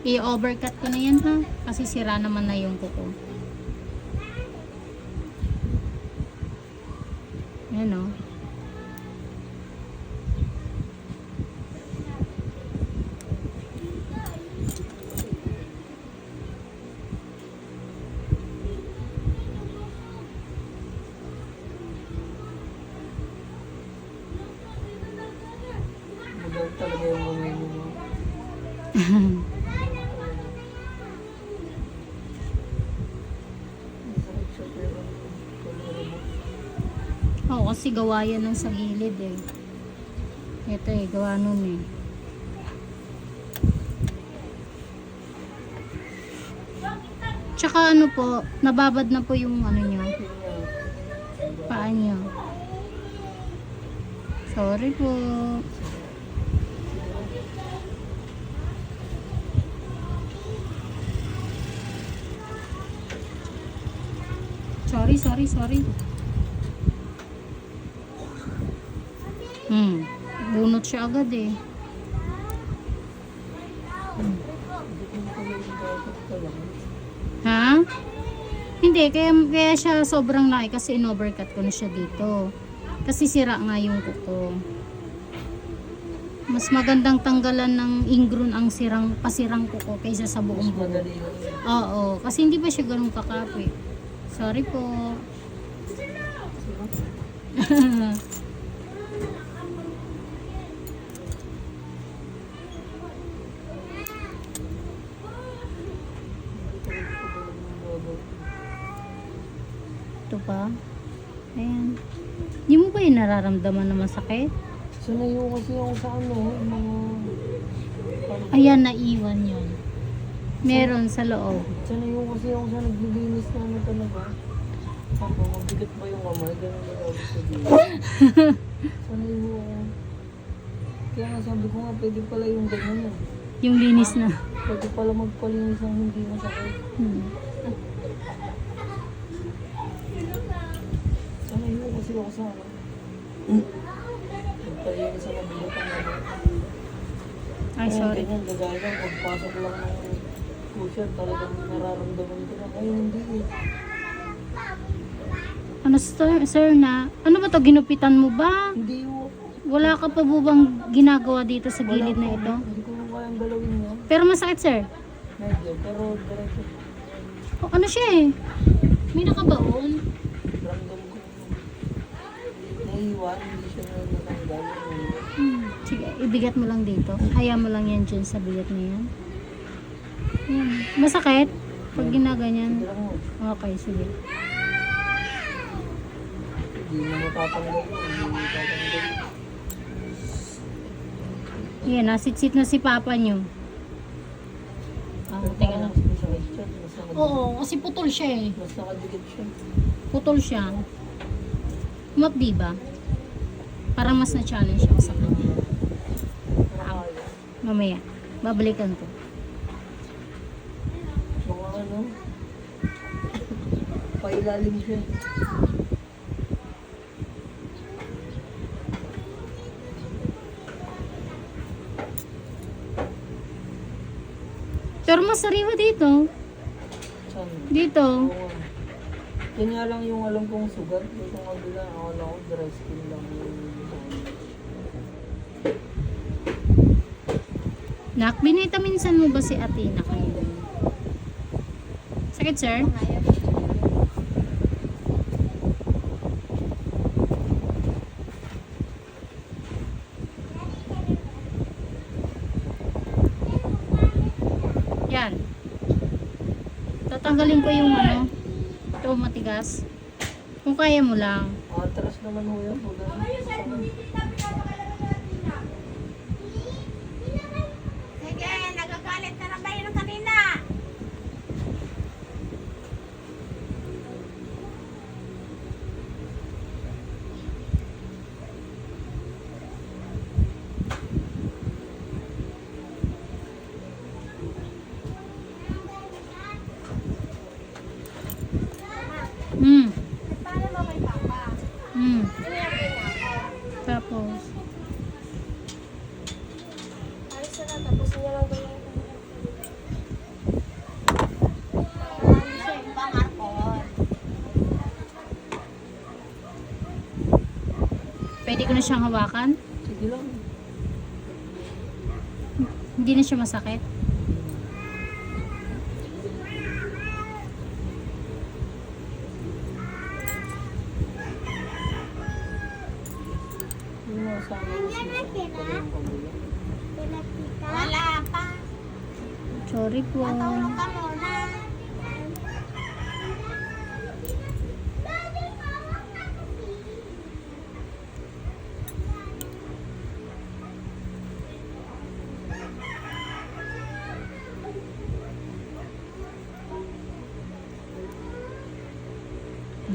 I-overcut ko na yan ha. Kasi sira naman na yung kuko. Yan o. Magaling talaga yung mga mo. kasi gawa yan ng sa gilid eh. Ito eh, gawa nun eh. Tsaka ano po, nababad na po yung ano nyo, Yun nga. paa nyo. Sorry po. Sorry, sorry, sorry. Hmm. Bunot siya agad eh. Ha? Hindi, kaya, kaya siya sobrang laki kasi in-overcut ko na siya dito. Kasi sira nga yung kuko. Mas magandang tanggalan ng ingron ang sirang pasirang kuko kaysa sa buong buo. Oo, kasi hindi pa siya ganun kakapi. Sorry po. nararamdaman na masakit? Sanay ko kasi ako sa ano, mga... Ayan, naiwan yun. Meron sa loob. Sanay ko kasi ako sa naglilinis na ano talaga. Ako, mabigat ba yung kamay? Ganun na ako sabihin. Sanay ko ako. Kaya nga sabi ko nga, pwede pala yung ganyan eh. Yung linis na. Pwede pala magpalinis ng hindi masakit. Hmm. Sanay ko kasi ako sa ano. Ay, Kaya sorry. Ganyan, gagaya pagpasok lang ng pusher, talagang nararamdaman ko na. Ngayon hindi eh. Ano sir, sir na? Ano ba to ginupitan mo ba? Hindi. Wala ka pa po bang ginagawa dito sa gilid na ito? Hindi ko kayang galawin yan. Pero masakit sir. Medyo, pero diretso. O, ano siya eh? May nakabaon. Ramdam ko. Naiiwan, hindi siya na natanggal. Hmm. Sige, ibigat mo lang dito. Haya mo lang yan dyan sa bigat na yan. Yan. Masakit? Pag ginaganyan. Lang mo. Okay, sige. Hindi mo matatanggal. Hindi mo matatanggal. Yan, nasit-sit na si papa nyo. Ah, teka lang. Oo, kasi putol siya eh. Mas nakadikit siya. Putol siya. Umapdi ba? Parang mas na-challenge ako sa kanya. Nakakaya. Mamaya, babalikan ko. Mga ano. Pailalim siya. Pero mas sariwa dito. Saan? Dito. Oo nga. Yan nga lang yung alam kong sugat. Yung kabila, akala ko dry skin lang yung Nak, binitaminsan mo ba si Athena kayo? Sakit, sir? Yan. Tatanggalin ko yung ano. Ito matigas. Kung kaya mo lang. Atras naman ho yan. Huwag na. Sige, nagagalit na lang ba yun kanina? Hmm. Paano mo kay Papa? Hmm. Sinabi niya ako. Tapos. Ayos na lang, tapos niya lang gawin. Pwede ko na siyang hawakan? Sige lang. Hindi na siya masakit?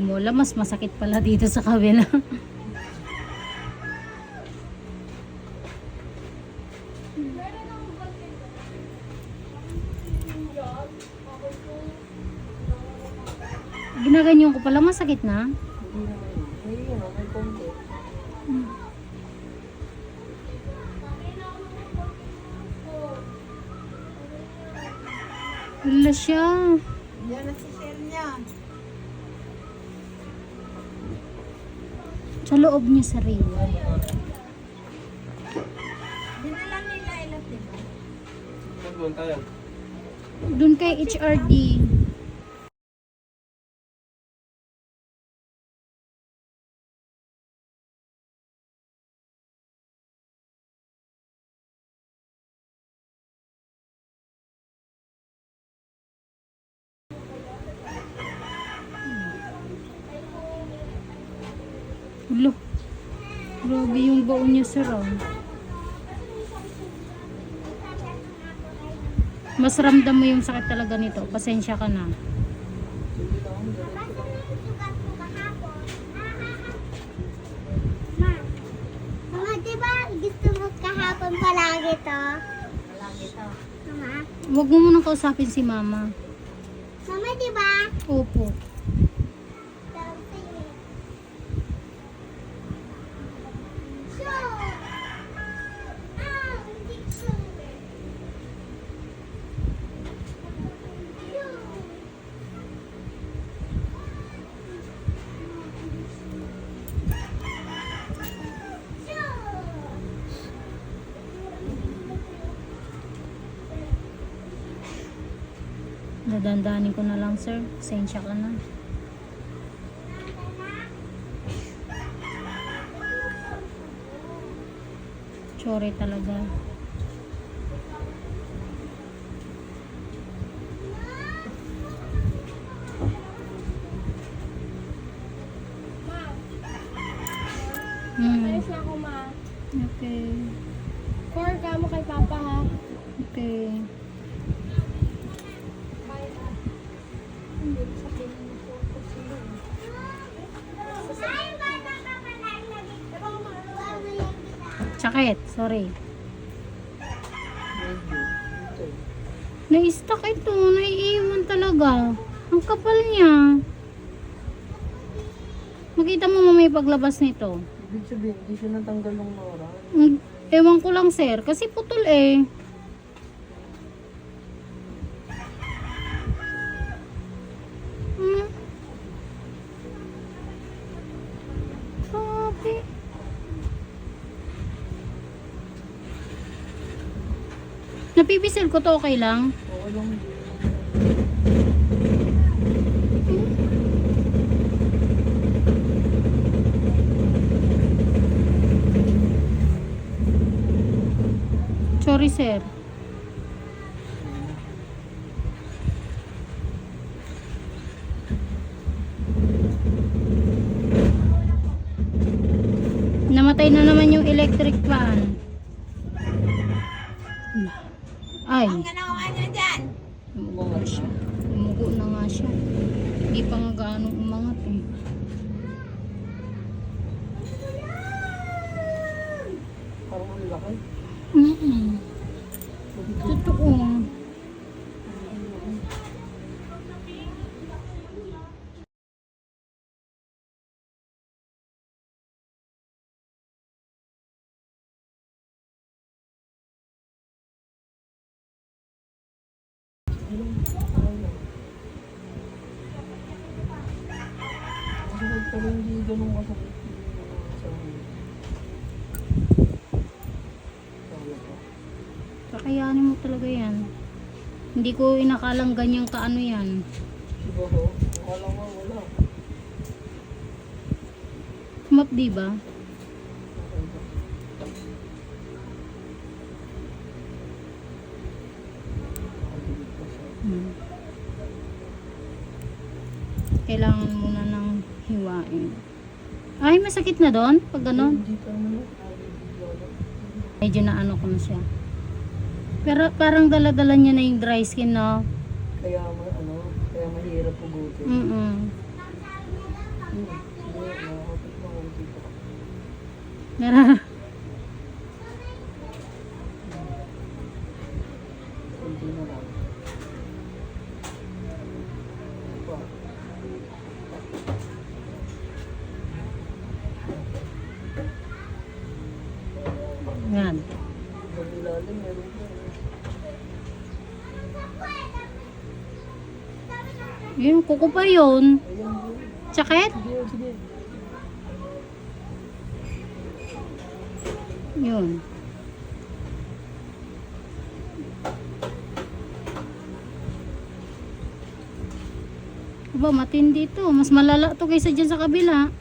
Hindi mo alam, mas masakit pala dito sa kabila. Ginaganyan ko pala, masakit na. Wala siya. Yan na si Sa loob niya sarili. Dinala nila ilot, di ba? Doon tayo. Doon kay HRD. Ulo. Grabe yung baon niya sir ah. Mas ramdam mo yung sakit talaga nito. Pasensya ka na. Ma, Mama, di ba gusto mo kahapon palagi to? Palagi to. Mama, Huwag mo munang kausapin si mama. Mama, di ba? Opo. Dadandanin ko na lang sir. Pasensya ka na. Sorry talaga. Hmm. Ayos na ako, ma. Okay. Core ka mo kay Papa, ha? Okay. Ay, bata ka pa lang lagi. Babayan kita. Sakit. Sorry. Na-stuck ito. Naiiwan talaga. Ang kapal niya. Makita mo mamaya paglabas nito. Ibig sabihin, hindi siya natanggal ng Nora. Mm, Ewan ko lang sir. Kasi putol eh. Napipisil ko to okay lang. Sorry sir. Namatay na naman yung electric fan. Ay, Ang ginawa niya dyan. Umugot siya. Umugo na nga siya. Hindi pa nga gaano umangat eh. Parang ang laki. Mm-mm. Totoo. Masakit pero hindi ganun masakit. Kakayanin mo talaga yan. Hindi ko inakalang ganyang kaano yan. Diba ko? Akala ko wala. Map, diba? ba? Masakit na doon? Pag naman. Medyo na ano ko na siya. Pero parang dala-dala niya na yung dry skin, no? Kaya ano, kaya mahirap pugutin. Konti pa. Meron. Yun, kuko pa yun. Sakit? Yun. Aba, matindi to. Mas malala to kaysa dyan sa kabila.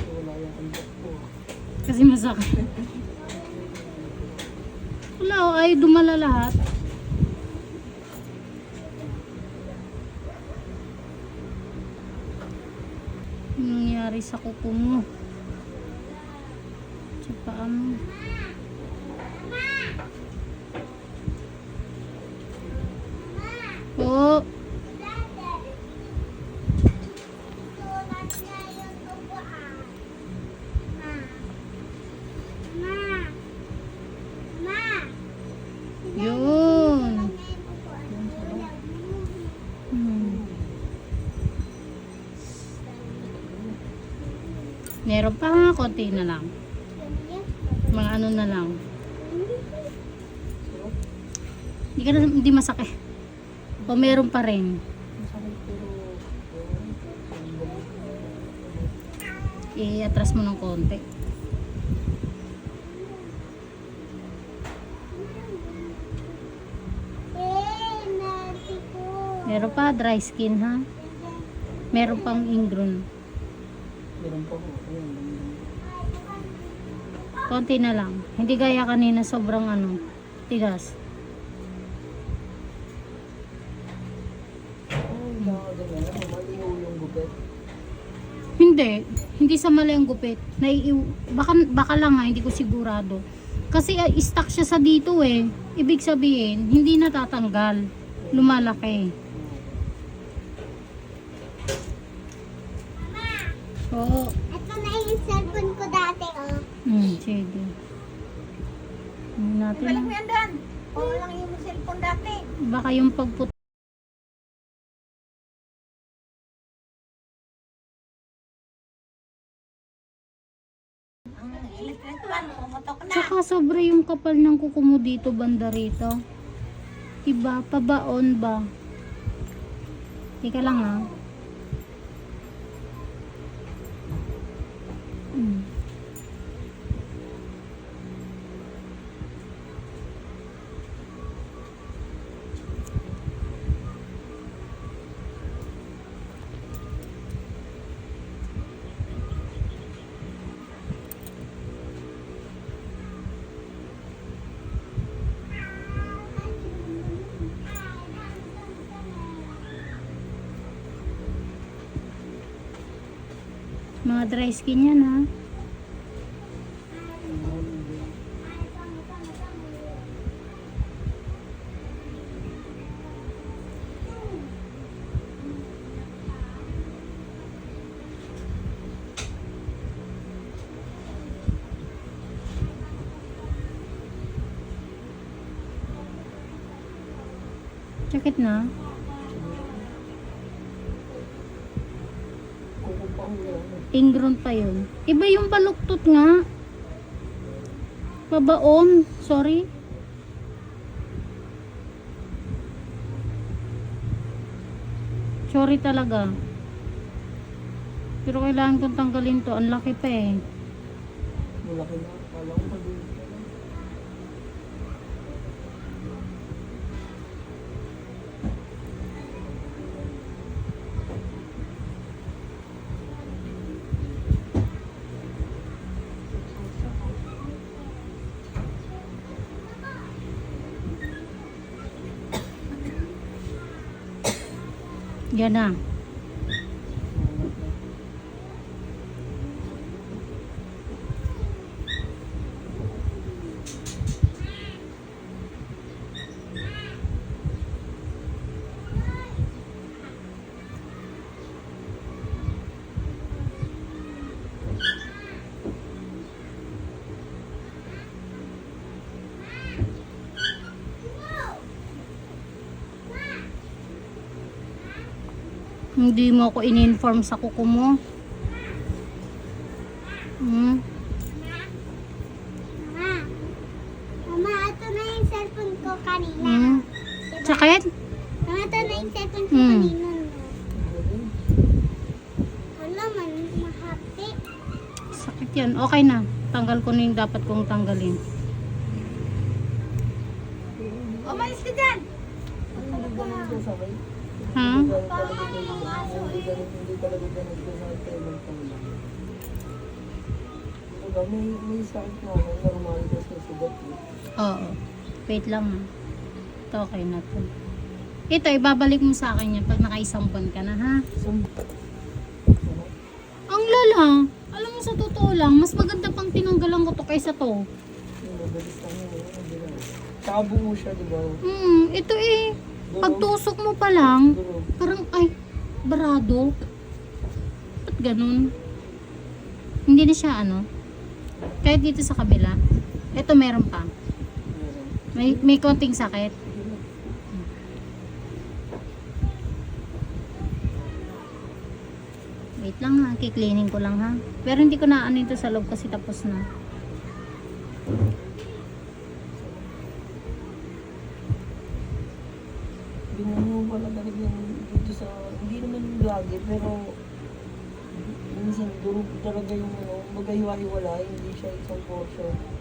Wala yung. Kasi masakit. Wala, oh, ay dumala lahat. Anong nangyari sa kuko mo? Sa paa mo. Meron pa konti na lang. Mga ano na lang. Hindi ka na, hindi masakit. O meron pa rin. I-atras mo ng konti. Meron pa, dry skin ha. Meron pang ingrown. Pa ko. Ayan. Konti na lang. Hindi gaya kanina sobrang ano, tigas. Hindi. Hindi sa mali ang gupit. Naiiw, baka, baka lang nga, hindi ko sigurado. Kasi uh, stuck siya sa dito eh. Ibig sabihin, hindi natatanggal. Lumalaki. Oo. Ito na yung cellphone ko dati, oh. Hmm, sige. Ano natin. Balik mo yan doon. Oo lang yung cellphone dati. Baka yung pagput. Tsaka sobra yung kapal ng kuko mo dito banda rito. Iba, pabaon ba? Teka lang ha. Hmm. Dry skin yan ha. Sakit na. Ingrown pa yun. Iba yung baluktot nga. Pabaon. Sorry. Sorry talaga. Pero kailangan kong tanggalin to. Ang laki pa eh. Malaki na. 要那 Hindi mo ako in-inform sa kuko mo. Hmm? Mama. Mama, ito na yung cellphone ko kanina. Hmm? Sakit? Mama, ito na yung cellphone ko Hmm. kanina. Wala man, mahapit. Sakit yan. Okay na. Tanggal ko na yung dapat kong tanggalin. Umalis ka dyan! Ano ganun ka Diba, may, may sakit na ako, normal kasi sugat. Oo. Wait lang. Ito okay na to. Ito, ibabalik mo sa akin yan pag nakaisang buwan ka na ha. Ang lala. Alam mo sa totoo lang, mas maganda pang tinanggalan ko to kaysa to. Mabilis lang yun, eh, siya, di ba? Hmm, ito eh. Pagtusok mo pa lang, parang ay, barado. Ba't ganun? Hindi na siya ano. Kahit dito sa kabila. Ito meron pa. May, may konting sakit. Wait lang ha, kikleaning ko lang ha. Pero hindi ko na ano ito sa loob kasi tapos na. Pero... Minsan, durog talaga yung ano, magahiwa-hiwala, hindi siya isang portion.